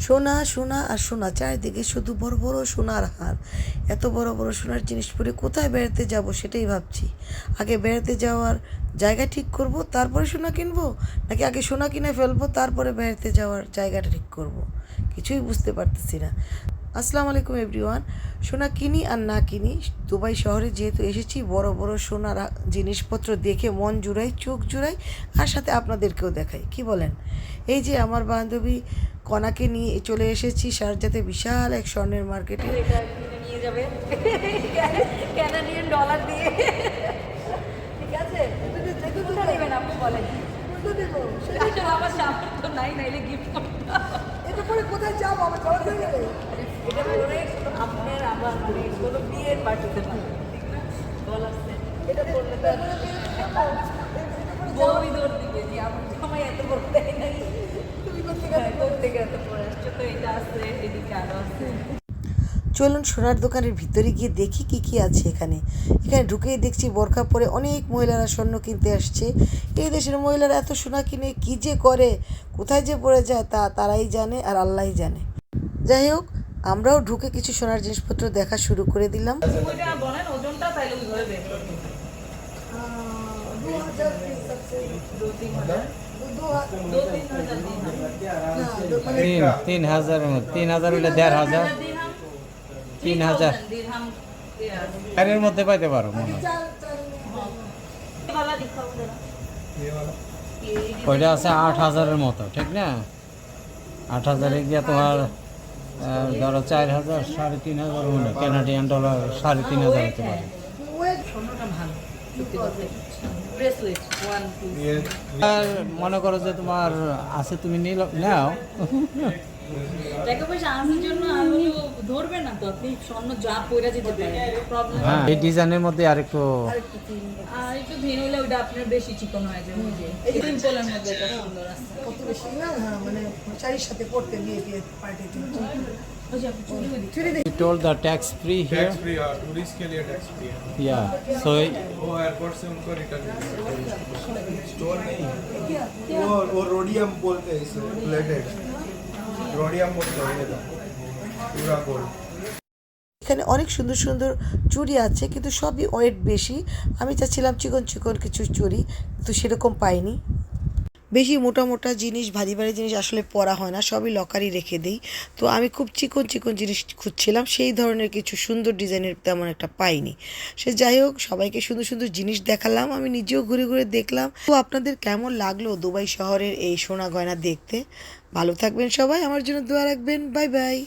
সোনা সোনা আর সোনা, চারিদিকে শুধু বড় বড় সোনার হার। এত বড় বড় সোনার জিনিস পরে কোথায় বেড়াতে যাব সেটাই ভাবছি। আগে বেড়াতে যাওয়ার জায়গা ঠিক করব, তারপরে সোনা কিনবো? নাকি আগে সোনা কিনে ফেলব, তারপরে বেড়াতে যাওয়ার জায়গাটা ঠিক করব? কিছুই বুঝতে পারতেছি না। আসসালামু আলাইকুম এভরিওয়ান। সোনা কিনি আর না কিনি দুবাই শহরে যেহেতু এসেছি বড় বড় সোনার জিনিসপত্র দেখে মন জুড়াই চোখ জুড়াই আর সাথে আপনাদেরকেও দেখাই। কি বলেন? এই যে আমার বান্ধবী কনাকে নিয়ে চলে এসেছি শারজাতে বিশাল এক স্বর্ণের মার্কেটে। নিয়ে যাবে। ডলার দিয়ে। ঠিক আছে? আপনি বলেন। আমার সামর্থ্য নাই নাইলে গিফট এটা পরে কোথায় যাব? আমার গেলে। চলুন সোনার দোকানের ভিতরে গিয়ে দেখি কি কি আছে এখানে। এখানে ঢুকেই দেখছি বোরখা পরে অনেক মহিলারা স্বর্ণ কিনতে আসছে। এই দেশের মহিলারা এত সোনা কিনে কি যে করে, কোথায় যে পড়ে যায় তা তারাই জানে আর আল্লাহই জানে। যাই হোক আমরাও ঢুকে কিছু সোনার জিনিসপত্র দেখা শুরু করে দিলাম। তিন তিন হাজার তিন হাজার হইলে দেড় হাজার। তিন হাজার। মধ্যে পাইতে পারো মনে ওইটা আছে আট হাজারের মতো, ঠিক না? আট হাজারে গিয়া তোমার ধরো চার হাজার সাড়ে তিন হাজার হলে কানাডিয়ান ডলার সাড়ে তিন হাজার হতে পারে। আর মনে করো যে তোমার আছে তুমি নিল নাও। হ্যাঁ এই ডিজাইনের মধ্যে আরেকটু আর একটু হয়ে হ্যাঁ মানে সাথে পড়তে পার্টিতে ওই যে আপনি চুড়ি দিন told the tax free here tax free हाँ टूरिस्ट के लिए टैक्स फ्री है yeah so वो एयरपोर्ट से उनको रिटर्न स्टोर नहीं है वो वो रोडियम बोलते हैं इसे प्लेटेड रोडियम बोलते हैं ये तो पूरा गोल्ड এখানে অনেক সুন্দর সুন্দর চুড়ি আছে কিন্তু সবই ওয়েট বেশি আমি চাচ্ছিলাম চিকন চিকন কিছু চুড়ি তো সেরকম পাইনি বেশি মোটা মোটা জিনিস, ভারী ভারী জিনিস আসলে পরা হয় না, সবই লকারই রেখে দিই। তো আমি খুব চিকন চিকন জিনিস খুঁজছিলাম, সেই ধরনের কিছু সুন্দর ডিজাইনের তেমন একটা পাইনি। সে যাই হোক, সবাইকে সুন্দর সুন্দর জিনিস দেখালাম, আমি নিজেও ঘুরে ঘুরে দেখলাম। তো আপনাদের কেমন লাগল দুবাই শহরের এই সোনা গয়না দেখতে? ভালো থাকবেন সবাই, আমার জন্য দোয়া রাখবেন, বাই বাই।